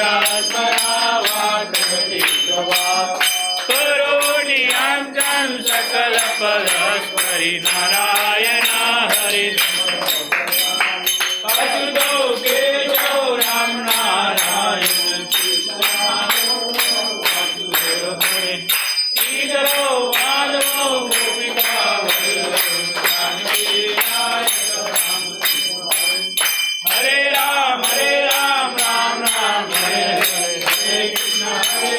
वाद हिष्ण करोणी जन सकल पद हरिरायणा हरिष्ण अटुधोके जो रामनायु Thank you.